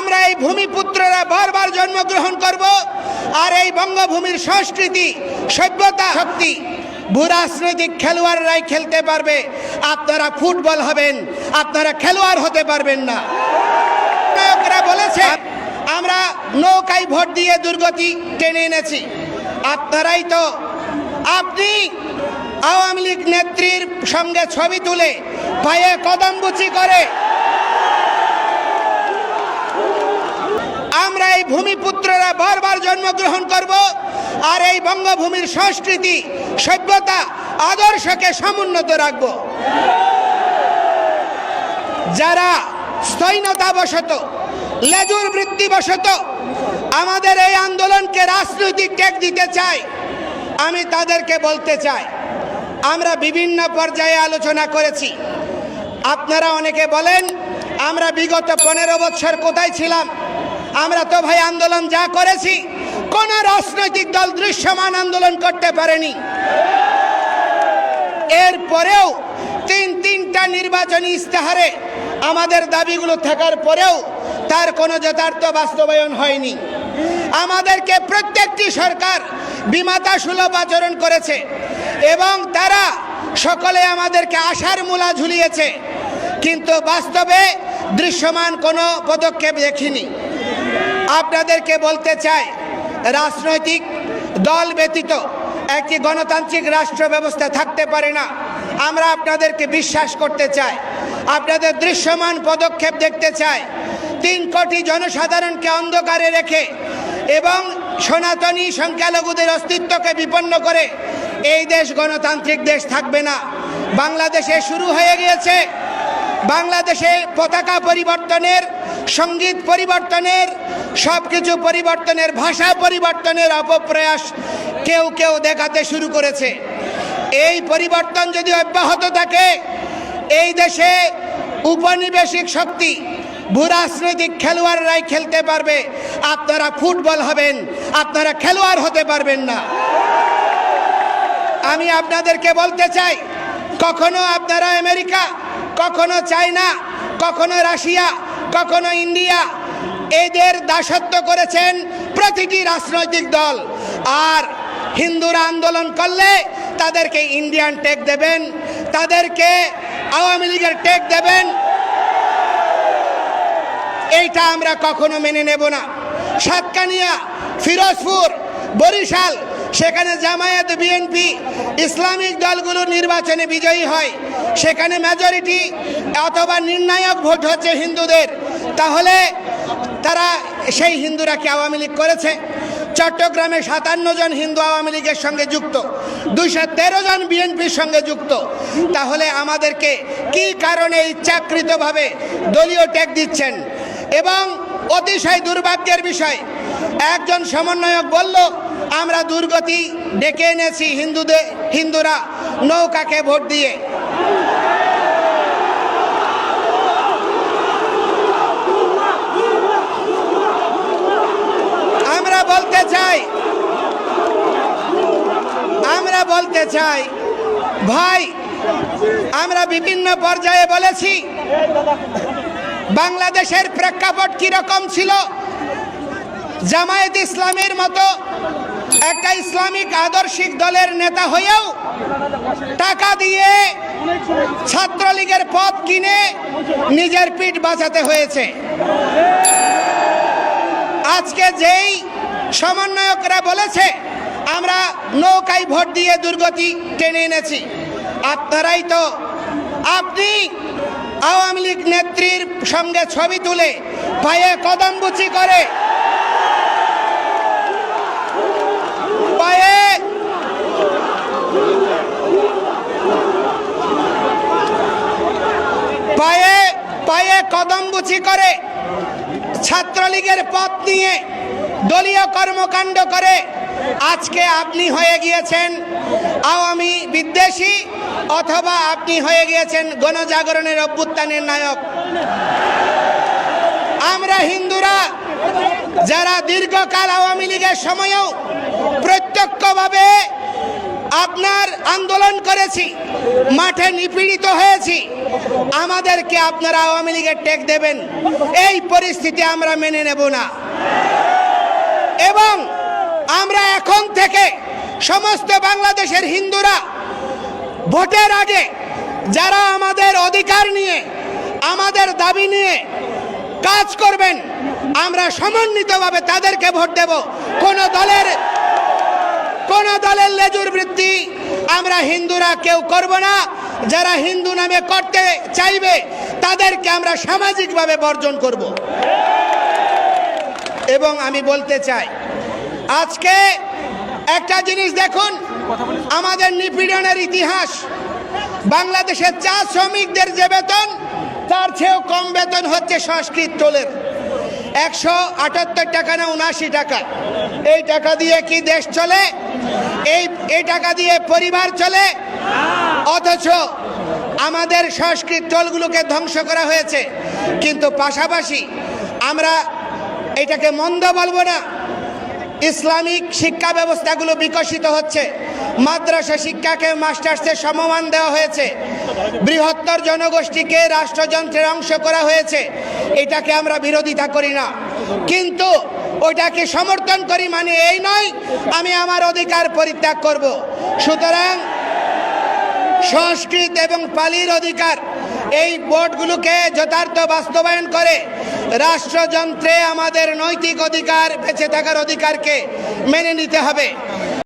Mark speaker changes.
Speaker 1: আমরা এই ভূমিপুত্ররা বারবার জন্মগ্রহণ করব আর এই বঙ্গভূমির সংস্কৃতি, সভ্যতা, শক্তি ভূরাজনৈতিক খেলোয়াড়রাই খেলতে পারবে। আপনারা ফুটবল হবেন, আপনারা খেলোয়াড় হতে পারবেন না। বলেছে, আমরা নৌকায় ভোট দিয়ে দুর্গতি টেনে এনেছি। আপনারাই তো, আপনি আওয়ামী লীগ নেত্রীর সঙ্গে ছবি তুলে পায়ে কদমবুচি করে আমরা এই ভূমিপুত্ররা বারবার জন্মগ্রহণ করব আর এই বঙ্গভূমির সংস্কৃতি, সভ্যতা, আদর্শকে সমুন্নত রাখব। যারা স্থৈনতাবশত লেজুর বৃত্তিবশত আমাদের এই আন্দোলনকে রাজনৈতিক টেক দিতে চাই আমি তাদেরকে বলতে চাই, আমরা বিভিন্ন পর্যায়ে আলোচনা করেছি। আপনারা অনেকে বলেন, আমরা বিগত পনেরো বছর কোথায় ছিলাম? আমরা তো ভাই আন্দোলন যা করেছি, কোন রাজনৈতিক দল দৃশ্যমান আন্দোলন করতে পারেনি। এরপরেও তিন তিনটা নির্বাচনী ইস্তেহারে আমাদের দাবিগুলো থাকার পরেও তার কোনো যথার্থ বাস্তবায়ন হয়নি। আমাদেরকে প্রত্যেকটি সরকার বিমাতা সুলভ আচরণ করেছে এবং তারা সকলে আমাদেরকে আশার মূলা ঝুলিয়েছে, কিন্তু বাস্তবে দৃশ্যমান কোনো পদক্ষেপ দেখিনি। আপনাদেরকে বলতে চাই, রাজনৈতিক দল ব্যতীত একটি গণতান্ত্রিক রাষ্ট্র ব্যবস্থা থাকতে পারে না। আমরা আপনাদেরকে বিশ্বাস করতে চাই, আপনাদের দৃশ্যমান পদক্ষেপ দেখতে চাই। তিন কোটি জনসাধারণকে অন্ধকারে রেখে এবং সনাতনী সংখ্যালঘুদের অস্তিত্বকে বিপন্ন করে এই দেশ গণতান্ত্রিক দেশ থাকবে না। বাংলাদেশে শুরু হয়ে গিয়েছে। বাংলাদেশে পতাকা পরিবর্তনের সংগীত পরিবর্তনের সব কিছু পরিবর্তনের, ভাষা পরিবর্তনের অপপ্রয়াস কেউ কেউ দেখাতে শুরু করেছে। এই পরিবর্তন যদি অব্যাহত থাকে, এই দেশে উপনিবেশিক শক্তি, ভূরাজনৈতিক খেলোয়াড়রাই খেলতে পারবে। আপনারা ফুটবল হবেন, আপনারা খেলোয়াড় হতে পারবেন না। আমি আপনাদেরকে বলতে চাই, কখনো আপনারা আমেরিকা, কখনো চায়না কখনো রাশিয়া, কখনো ইন্ডিয়া এদের দাসত্ব করেছেন প্রতিটি রাজনৈতিক দল। আর হিন্দুরা আন্দোলন করলে তাদেরকে ইন্ডিয়ান টেক দেবেন, তাদেরকে আওয়ামী লীগের টেক দেবেন। এইটা আমরা কখনো মেনে নেব না। সাতকানিয়া, ফিরোজপুর, বরিশাল, সেখানে জামায়াত বিএনপি ইসলামিক দলগুলো নির্বাচনে বিজয়ী হয়। সেখানে মেজরিটি অথবা নির্ণায়ক ভোট হচ্ছে হিন্দুদের। তাহলে তারা সেই হিন্দুরা কি আওয়ামী লীগ করেছে? চট্টগ্রামে সাতান্ন জন হিন্দু আওয়ামী লীগের সঙ্গে যুক্ত, দুইশো তেরো জন বিএনপির সঙ্গে যুক্ত। তাহলে আমাদেরকে কি কারণে ইচ্ছাকৃতভাবে দলীয় ট্যাগ দিচ্ছেন? এবং অতিশয় দুর্ভাগ্যের বিষয়, একজন সমন্বয়ক বলল, আমরা দুর্গতি ডেকে এনেছি হিন্দুদের হিন্দুরা নৌকাকে ভোট দিয়ে। আমরা বলতে চাই, আমরা বলতে চাই, ভাই, আমরা বিভিন্ন পর্যায়ে বলেছি, বাংলাদেশের প্রেক্ষাপট কীরকম ছিল? জামায়াত ইসলামের মতো একটা ইসলামিক আদর্শিক দলের নেতা হয়েও টাকা দিয়ে ছাত্রলীগের পদ কিনে নিজের পিঠ বাঁচাতে হয়েছে। আজকে যেই সমন্বয়করা বলেছে, আমরা নৌকায় ভোট দিয়ে দুর্গতি টেনে এনেছি। আপনারাই তো, আপনি আওয়ামী লীগ নেত্রীর সঙ্গে ছবি তুলে পায়ে কদমবুচি করে পায়ে পায়ে পায়ে কদমবুচি করে ছাত্রলীগের পথ নিয়ে দলীয় কর্মকাণ্ড করে আজকে আপনি হয়ে গিয়েছেন আওয়ামী বিদ্বেষী অথবা আপনি হয়ে গিয়েছেন গণজাগরণের অভ্যুত্থানের নায়ক। আমরা হিন্দুরা যারা দীর্ঘকাল আওয়ামী লীগের সময়েও প্রত্যক্ষভাবে আপনার আন্দোলন করেছি, মাঠে নিপীড়িত হয়েছি আমাদেরকে আপনারা আওয়ামী লীগের টেক দেবেন। এই পরিস্থিতি আমরা মেনে নেব না। এবং আমরা এখন থেকে সমস্ত বাংলাদেশের হিন্দুরা ভোটের আগে যারা আমাদের অধিকার নিয়ে, আমাদের দাবি নিয়ে কাজ করবেন, আমরা সমন্বিতভাবে তাদেরকে ভোট দেব। কোন দলের কোন দলের লেজুর বৃত্তি আমরা হিন্দুরা কেউ করব না। যারা হিন্দু নামে করতে চাইবে, তাদেরকে আমরা সামাজিকভাবে বর্জন করব। এবং আমি বলতে চাই, আজকে একটা জিনিস দেখুন, আমাদের নিপীড়নের ইতিহাস, বাংলাদেশের চা শ্রমিকদের যে বেতন, তার চেয়েও কম বেতন হচ্ছে সংস্কৃত টোলের। একশো আটাত্তর টাকা না উনআশি টাকা। এই টাকা দিয়ে কি দেশ চলে? এই এই টাকা দিয়ে পরিবার চলে? অথচ আমাদের সংস্কৃত টোলগুলোকে ধ্বংস করা হয়েছে। কিন্তু পাশাপাশি আমরা এটাকে মন্দ বলব না, ইসলামিক শিক্ষা ব্যবস্থাগুলো বিকশিত হচ্ছে। মাদ্রাসা শিক্ষাকে মাস্টার্সের সমমান দেওয়া হয়েছে। বৃহত্তর জনগোষ্ঠীকে রাষ্ট্রযন্ত্রের অংশ করা হয়েছে। এটাকে আমরা বিরোধিতা করি না। কিন্তু ওইটাকে সমর্থন করি মানে এই নয়, আমি আমার অধিকার পরিত্যাগ করব। সুতরাং সংস্কৃত এবং পালির অধিকার এই বোর্ডগুলোকে যথার্থ বাস্তবায়ন করে রাষ্ট্রযন্ত্রে আমাদের নৈতিক অধিকার, বেঁচে থাকার অধিকারকে মেনে নিতে হবে।